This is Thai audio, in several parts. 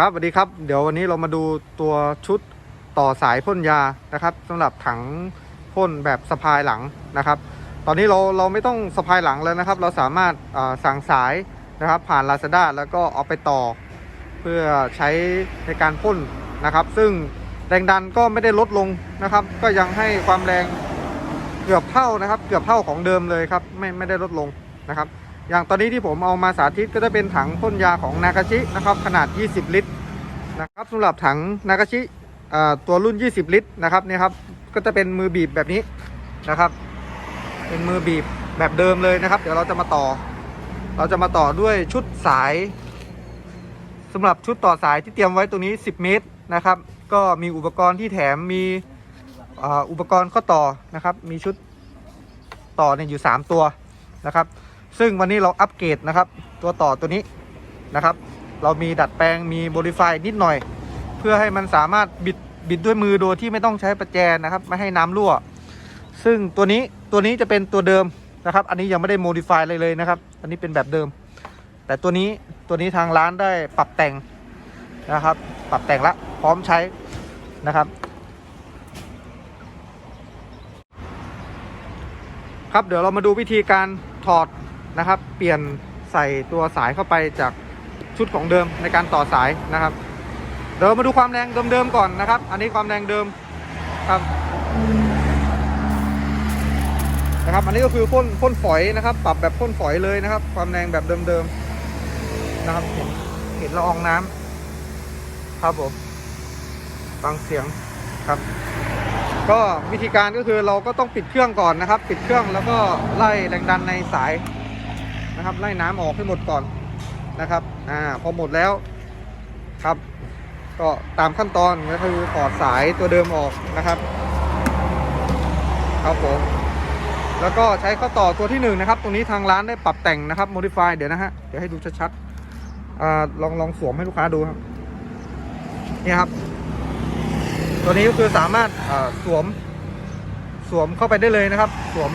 ครับสวัสดีครับเดี๋ยววันนี้เรามาดูตัวชุดต่อสายพ่นยานะครับสำหรับถังพ่นแบบสะพายหลังนะครับ ตอนนี้เราเราไม่ต้องสะพายหลังแล้วนะครับ เราสามารถสั่งสายนะครับ ผ่าน Lazada แล้วก็เอาไปต่อ เพื่อใช้ในการพ่นนะครับ ซึ่งแรงดันก็ไม่ได้ลดลงนะครับ ก็ยังให้ความแรงเกือบเท่านะครับ เกือบเท่าของเดิมเลยครับ ไม่ไม่ได้ลดลงนะครับ อย่างตอนนี้ที่ผมเอามาสาธิตก็จะเป็นถังพ่นยาของนากาชินะครับขนาด 20 ลิตรนะครับสำหรับถังนากาชิตัวรุ่น 20 ลิตรนะครับนี่ครับก็จะเป็นมือบีบแบบนี้นะครับ เป็นมือบีบแบบเดิมเลยนะครับ เดี๋ยวเราจะมาต่อ เราจะมาต่อด้วยชุดสายสำหรับชุดต่อสายที่เตรียมไว้ตรงนี้ 10 เมตรนะครับ ก็มีอุปกรณ์ที่แถมมีอ,อุปกรณ์ข้อต่อนะครับ มีชุดต่อเนี่ยอยู่ 3 ตัวนะครับ ซึ่งวันนี้เราอัปเกรดนะครับ ตัวต่อตัวนี้นะครับ เรามีดัดแปลงมีโมดิฟายนิดหน่อย เพื่อให้มันสามารถบิดบิดด้วยมือโดยที่ไม่ต้องใช้ประแจนะครับ ไม่ให้น้ำรั่ว ซึ่งตัวนี้ตัวนี้จะเป็นตัวเดิมนะครับ อันนี้ยังไม่ได้โมดิฟายเลยเลยนะครับ อันนี้เป็นแบบเดิม แต่ตัวนี้ตัวนี้ทางร้านได้ปรับแต่งนะครับ ปรับแต่งละพร้อมใช้นะครับครับเดี๋ยวเรามาดูวิธีการถอด นะครับ เปลี่ยนใส่ตัวสายเข้าไปจากชุดของเดิมในการต่อสายนะครับ เดี๋ยวมาดูความแรงเดิมๆก่อนนะครับ อันนี้ความแรงเดิมครับนะครับ อันนี้ก็คือพ่นพ่นฝอยนะครับ ปรับแบบพ่นฝอยเลยนะครับ ความแรงแบบเดิมๆนะครับ เห็นเห็นละอองน้ำครับผมฟังเสียงครับ ก็วิธีการก็คือเราก็ต้องปิดเครื่องก่อนนะครับ ปิดเครื่องแล้วก็ไล่แรงดันในสาย นะครับไล่น้ำออกให้หมดก่อนนะครับอ่าพอหมดแล้วครับ ก็ตามขั้นตอนก็คือถอดสายตัวเดิมออกนะครับครับผมแล้วก็ใช้ข้อต่อตัวที่หนึ่งนะครับ ตรงนี้ทางร้านได้ปรับแต่งนะครับ modify เดี๋ยวนะฮะ เดี๋ยวให้ดูชัดๆอ่าลองลองสวมให้ลูกค้าดูครับ นี่ครับ ตัวนี้ก็คือสามารถสวม สวมเข้าไปได้เลยนะครับ สวม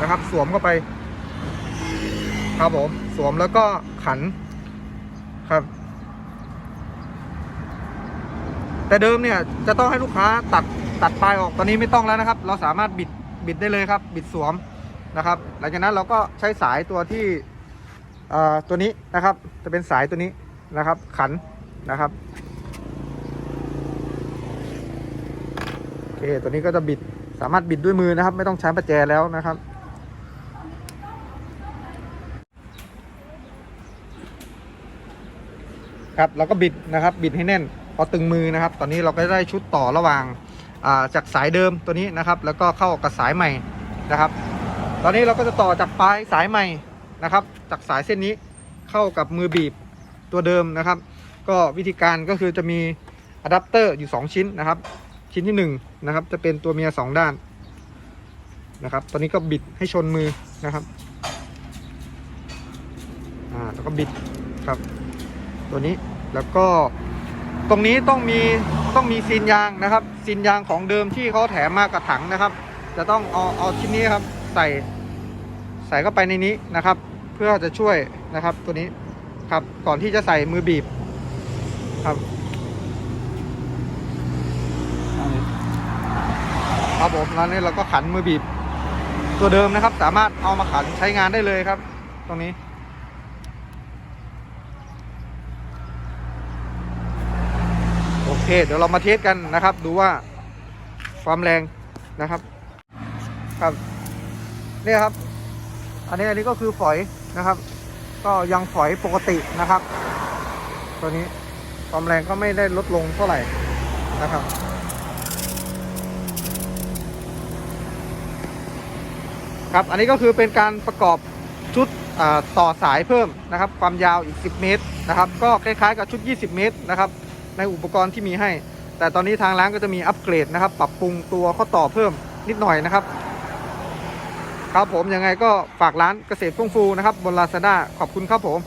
นะครับ สวมเข้าไป ครับผม สวมแล้วก็ขันครับ แต่เดิมเนี่ยจะต้องให้ลูกค้าตัดตัดปลายออกตอนนี้ไม่ต้องแล้วนะครับ เราสามารถบิดบิดได้เลยครับ บิดสวมนะครับ หลังจากนั้นเราก็ใช้สายตัวที่ตัวนี้นะครับ จะเป็นสายตัวนี้นะครับ ขันนะครับโอเคตัวนี้ก็จะบิดสามารถบิดด้วยมือนะครับ ไม่ต้องใช้ประแจแล้วนะครับ ครับเราก็บิดนะครับบิดให้แน่นพอตึงมือนะครับ ตอนนี้เราก็ได้ชุดต่อระหว่างาจากสายเดิมตัวนี้นะครับ แล้วก็เข้ากับสายใหม่นะครับ ตอนนี้เราก็จะต่อจากปลายสายใหม่นะครับ จากสายเส้นนี้เข้ากับมือบีบตัวเดิมนะครับ ก็วิธีการก็คือจะมีอะแดปเตอร์อยู่ 2 ชิ้นนะครับ ชิ้นที่1นะครับจะเป็นตัวเมีย 2 ด้านนะครับตัวนี้ก็บิดให้ชนมือนะครับอ่าแล้วก็บิดครับ ตัวนี้แล้วก็ตรงนี้ต้องมีต้องมีซีนยางนะครับซีนยางของเดิมที่เขาแถมมากับถังนะครับ จะต้องเอาเอาชิ้นนี้ครับ ใส่ใส่เข้าไปในนี้นะครับ เพื่อจะช่วยนะครับตัวนี้ครับก่อนที่จะใส่มือบีบครับครับผมแล้วนี้เราก็ขันมือบีบ ตัวเดิมนะครับ สามารถเอามาขันใช้งานได้เลยครับ ตรงนี้ โอ เคเดี๋ยวเรามาเทสกันนะครับ ดูว่าความแรงนะครับ ครับเนี่ยครับ อันนี้อันนี้ก็คือฝอยนะครับ ก็ยังฝอยปกตินะครับ ตัวนี้ความแรงก็ไม่ได้ลดลงเท่าไหร่นะครับครับอันนี้ก็คือเป็นการประกอบชุดต่อสายเพิ่มนะครับ ความยาวอีก 10 เมตรนะครับ ก็คล้ายๆกับชุด 20 เมตรนะครับ ในอุปกรณ์ที่มีให้ แต่ตอนนี้ทางร้านก็จะมีอัปเกรดนะครับ ปรับปรุงตัวข้อต่อเพิ่มนิดหน่อยนะครับ ครับผมยังไงก็ฝากร้านเกษตรฟงฟูนะครับบนลาซาด้าขอบคุณครับผม